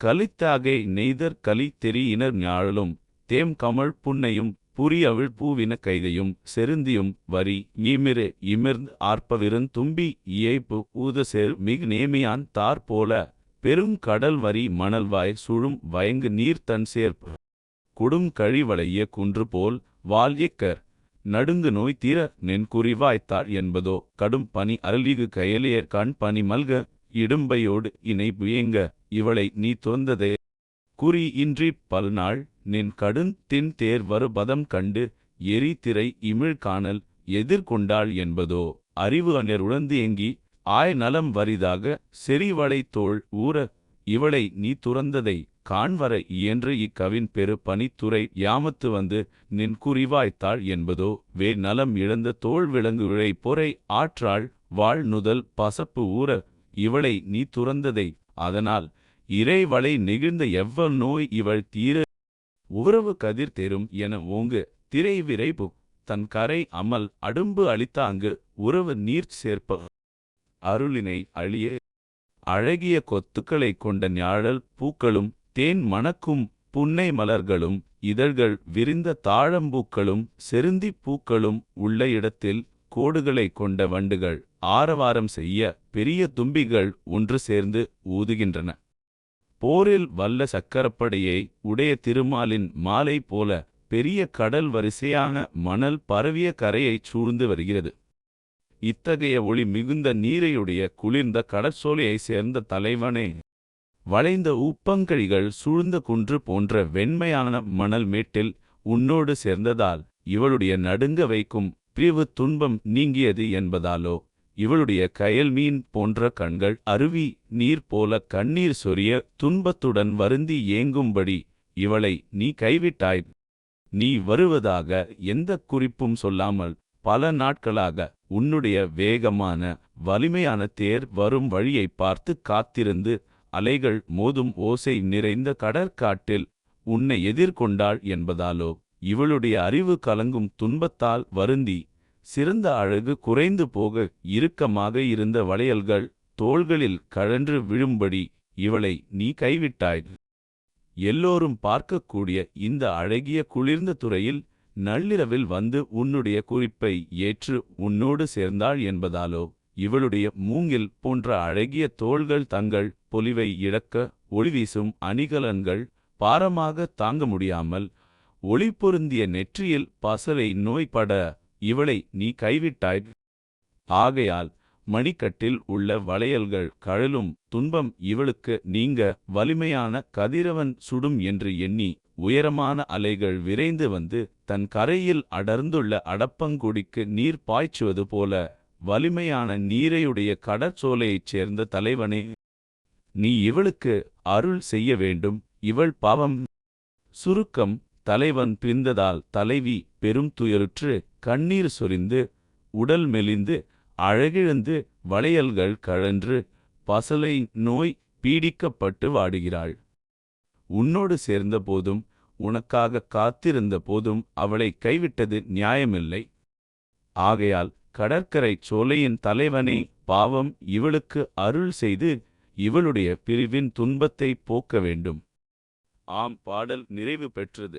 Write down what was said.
கலித்தாகை neither கலி தெரியினர் ஞாழலும் them கமழ் புன்னையும் புரியவிழ் பூவின கைதையும் செருந்தியும் வரி இமிரு இமிர்ந்து ஆர்ப்பவிருந் தும்பி இயைப்பு ஊதசேர் மிகு நேமியான் தார் போல பெரும் கடல் வரி மணல்வாய் சுழும் வயங்கு நீர் தன் சேர்ப்பு குடும் கழிவளைய குன்று போல் வால்யக்கர் நடுங்கு நோய் தீர நின்குறிவாய்த்தாள் என்பதோ கடும் பனி அருளிகு கயலியர் கண் பனி மல்க இடும்பையோடு இணை புயங்க இவளை நீ துறந்ததே குறி இன்றி பல்நாள் நின் கடுந் தின் தேர் வருபதம் கண்டு எரி திரை இமிழ் காணல் எதிர்கொண்டாள் என்பதோ. அறிவு அனர் உழந்து எங்கி ஆய் நலம் வரிதாக செறிவளை தோள் ஊற இவளை நீ துறந்ததை காண்வர இயன்று இக்கவின் பெரு பனித்துறை யாமத்து வந்து நின் குறிவாய்த்தாள் என்பதோ. வே நலம் இழந்த தோள் விலங்கு விழை பொறை ஆற்றாள் வாழ் நுதல் பசப்பு ஊற இவளை நீ துறந்ததை. அதனால் இறைவளை நெகிழ்ந்த எவ்வ நோய் இவள் தீர உறவு கதிர் தெரும் என ஓங்கு திரை விரைபு தன் கரை அமல் அடும்பு அளித்தாங்கு உறவு நீர் சேர்ப்ப அருளினை அழிய. அழகிய கொத்துக்களை கொண்ட ஞாழல் பூக்களும் தேன் மணக்கும் புன்னை மலர்களும் இதழ்கள் விரிந்த தாழம்பூக்களும் செருந்திப் பூக்களும் உள்ள இடத்தில் கோடுகளை கொண்ட வண்டுகள் ஆரவாரம் செய்ய பெரிய தும்பிகள் ஒன்று சேர்ந்து ஊதுகின்றன. போரில் வல்ல சக்கரப்படையை உடைய திருமாலின் மாலை போல பெரிய கடல் வரிசையான மணல் பரவிய கரையைச் சூழ்ந்து வருகிறது. இத்தகைய ஒளி மிகுந்த நீரையுடைய குளிர்ந்த கடற்சோலையை சேர்ந்த தலைவனே. வளைந்த உப்பங்கழிகள் சூழ்ந்த குன்று போன்ற வெண்மையான மணல் மேட்டில் உன்னோடு சேர்ந்ததால் இவளுடைய நடுங்க வைக்கும் பிரிவு துன்பம் நீங்கியது என்பதாலோ? இவளுடைய கயல் மீன் போன்ற கண்கள் அருவி நீர் போல கண்ணீர் சொரிய துன்பத்துடன் வருந்தி ஏங்கும்படி இவளை நீ கைவிட்டாய். நீ வருவதாக எந்த குறிப்பும் சொல்லாமல் பல நாட்களாக உன்னுடைய வேகமான வலிமையான தேர் வரும் வழியை பார்த்து காத்திருந்து அலைகள் மோதும் ஓசை நிறைந்த கடற்காட்டில் உன்னை எதிர்கொண்டாள் என்பதாலோ இவளுடைய அறிவு கலங்கும் துன்பத்தால் வருந்தி சிறந்த அழகு குறைந்து போக இறுக்கமாக இருந்த வளையல்கள் தோள்களில் கழன்று விழும்படி இவளை நீ கைவிட்டாய். எல்லோரும் பார்க்கக்கூடிய இந்த அழகிய குளிர்ந்த துறையில் நள்ளிரவில் வந்து உன்னுடைய குறிப்பை ஏற்று உன்னோடு சேர்ந்தாள் என்பதாலோ இவளுடைய மூங்கில் போன்ற அழகிய தோள்கள் தங்கள் பொலிவை இழக்க ஒளிவீசும் அணிகலன்கள் பாரமாக தாங்க முடியாமல் ஒளி பொருந்திய நெற்றியில் பசலை நோய்பட இவளை நீ கைவிட்டாய். ஆகையால் மணிக்கட்டில் உள்ள வளையல்கள் கழலும் துன்பம் இவளுக்கு நீங்க வலிமையான கதிரவன் சுடும் என்று எண்ணி உயரமான அலைகள் விரைந்து வந்து தன் கரையில் அடர்ந்துள்ள அடப்பங்குடிக்கு நீர் பாய்ச்சுவது போல வலிமையான நீரையுடைய கடற்சோலையைச் சேர்ந்த தலைவனே நீ இவளுக்கு அருள் செய்ய வேண்டும். இவள் பாவம். சுருக்கம் தலைவன் பிரிந்ததால் தலைவி பெரும் துயருற்று கண்ணீர் சொரிந்து உடல் மெலிந்து அழகிழந்து வளையல்கள் கழன்று பசலை நோய் பீடிக்கப்பட்டு வாடுகிறாள். உன்னோடு சேர்ந்த போதும் உனக்காக காத்திருந்த போதும் அவளை கைவிட்டது நியாயமில்லை. ஆகையால் கடற்கரை சோலையின் தலைவனே பாவம் இவளுக்கு அருள் செய்து இவளுடைய பிரிவின் துன்பத்தை போக்க வேண்டும். ஆம் பாடல் நிறைவு பெற்றது.